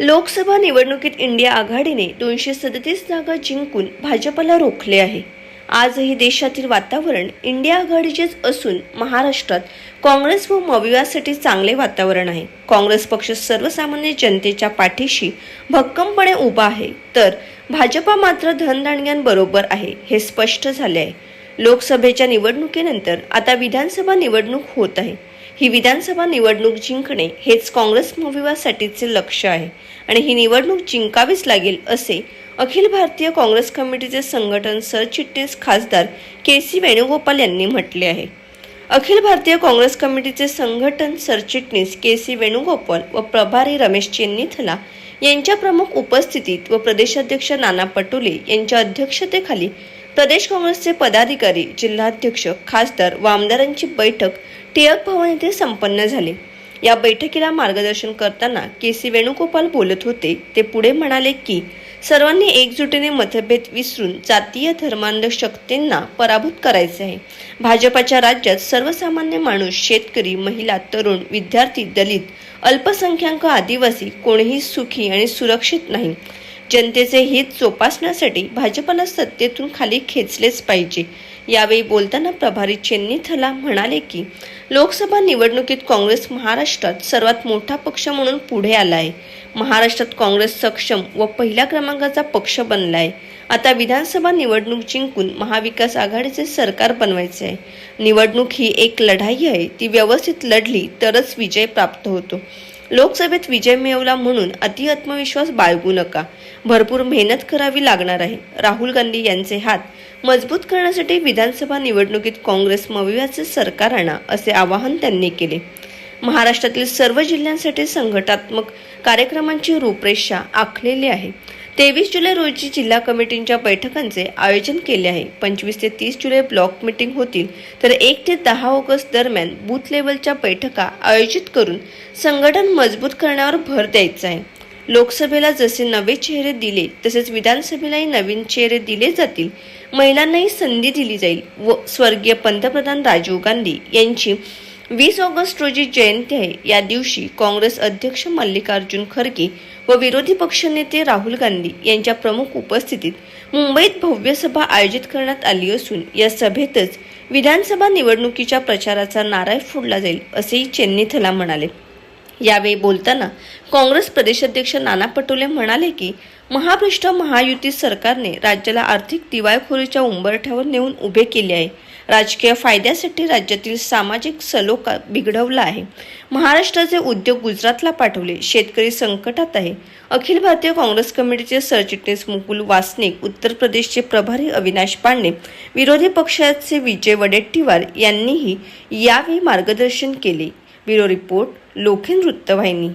लोकसभा निवडणुकीत इंडिया आघाडीने दोनशे सदतीस जागा जिंकून भाजपला रोखले आहे. आजही देशातील वातावरण इंडिया आघाडीचेच असून महाराष्ट्रात काँग्रेस व मविवासाठी चांगले वातावरण आहे. काँग्रेस पक्ष सर्वसामान्य जनतेच्या पाठीशी भक्कमपणे उभा आहे. तर भाजपा मात्र धनदांडग्यांबरोबर आहे हे स्पष्ट झाले आहे. लोकसभेच्या निवडणुकीनंतर आता विधानसभा निवडणूक होत आहे. ही विधानसभा निवडणूक जिंकणे हेच काँग्रेस मोहिवासाठीचे लक्ष आहे. आणि ही निवडणूक जिंकावीच लागेल असे अखिल भारतीय काँग्रेस कमिटीचे संघटन सरचिटणीस खासदार के सी वेणुगोपाल यांनी म्हटले आहे. अखिल भारतीय काँग्रेस कमिटीचे संघटन सरचिटणीस के सी वेणुगोपाल व प्रभारी रमेश चेन्नीथला यांच्या प्रमुख उपस्थितीत व प्रदेशाध्यक्ष नाना पटोले यांच्या अध्यक्षतेखाली प्रदेश काँग्रेसचे पदाधिकारी जिल्हाध्यक्ष खासदार व आमदारांची बैठक टिळक भवन येथे संपन्न झाली. या बैठकीला मार्गदर्शन करताना के सी वेणुगोपाल बोलत होते. ते पुढे म्हणाले की सर्वांनी एकजुटीने मतभेद विसरून जातीय धर्मांध शक्तींना पराभूत करायचे आहे. भाजपाच्या राज्यात सर्वसामान्य माणूस शेतकरी महिला तरुण विद्यार्थी दलित अल्पसंख्याक आदिवासी कोणीही सुखी आणि सुरक्षित नाही. जनतेचे हित जोपासण्यासाठी भाजपला सत्तेतून खाली खेचलेच पाहिजे. यावेळी बोलताना प्रभारी चेन्नीथला म्हणाले की लोकसभा निवडणुकीत काँग्रेस महाराष्ट्रात सर्वात मोठा पक्ष म्हणून पुढे आला आहे महाराष्ट्रात काँग्रेस सक्षम व पहिल्या क्रमांकाचा पक्ष बनला आहे आता विधानसभा निवडणूक जिंकून महाविकास आघाडीचे सरकार बनवायचे आहे निवडणूक ही एक लढाई आहे. ती व्यवस्थित लढली तरच विजय प्राप्त होतो. लोकसभेत विजय मिळवला म्हणून अति आत्मविश्वास बाळगू नका. भरपूर मेहनत करावी लागणार आहे. राहुल गांधी यांचे हात मजबूत करण्यासाठी विधानसभा निवडणुकीत काँग्रेस मवियाचे सरकार आणा असे आवाहन त्यांनी केले. महाराष्ट्रातील सर्व जिल्ह्यांसाठी संघटात्मक कार्यक्रमांची रूपरेषा आखलेली आहे. तेवीस जुलै रोजी जिल्हा कमिटींच्या बैठकांचे आयोजन केले आहे. पंचवीस ते तीस जुलै ब्लॉक मीटिंग होतील. तर एक ते दहा ऑगस्ट दरम्यान बूथ लेवलच्या बैठका आयोजित करून संघटन मजबूत करण्यावर भर द्यायचा आहे. लोकसभेला जसे नवे चेहरे दिले तसेच विधानसभेलाही नवीन चेहरे दिले जातील. महिलांनाही संधी दिली जाईल. व स्वर्गीय पंतप्रधान राजीव गांधी यांची वीस ऑगस्ट रोजी जयंती आहे. या दिवशी काँग्रेस अध्यक्ष मल्लिकार्जुन खरगे व विरोधी पक्षनेते राहुल गांधी यांच्या प्रमुख उपस्थितीत मुंबईत भव्य सभा आयोजित करण्यात आली असून या सभेतच विधानसभा निवडणुकीच्या प्रचाराचा नाराय फोडला जाईल असेही चेन्नीथला म्हणाले. यावेळी बोलताना काँग्रेस प्रदेशाध्यक्ष नाना पटोले म्हणाले की महाभ्रष्ट महायुती सरकारने राज्याला आर्थिक दिवाळखोरीच्या उंबरठ्यावर नेऊन उभे केले आहे. राजकीय फायद्यासाठी राज्यातील सामाजिक सलोखा बिघडवला आहे. महाराष्ट्राचे उद्योग गुजरातला पाठवले. शेतकरी संकटात आहे. अखिल भारतीय काँग्रेस कमिटीचे सरचिटणीस मुकुल वासनिक उत्तर प्रदेशचे प्रभारी अविनाश पांडे विरोधी पक्षाचे विजय वडेट्टीवार यांनीही यावेळी मार्गदर्शन केले. ব্যুরো রিপোর্ট লক্ষেন্দ্র বাহিনী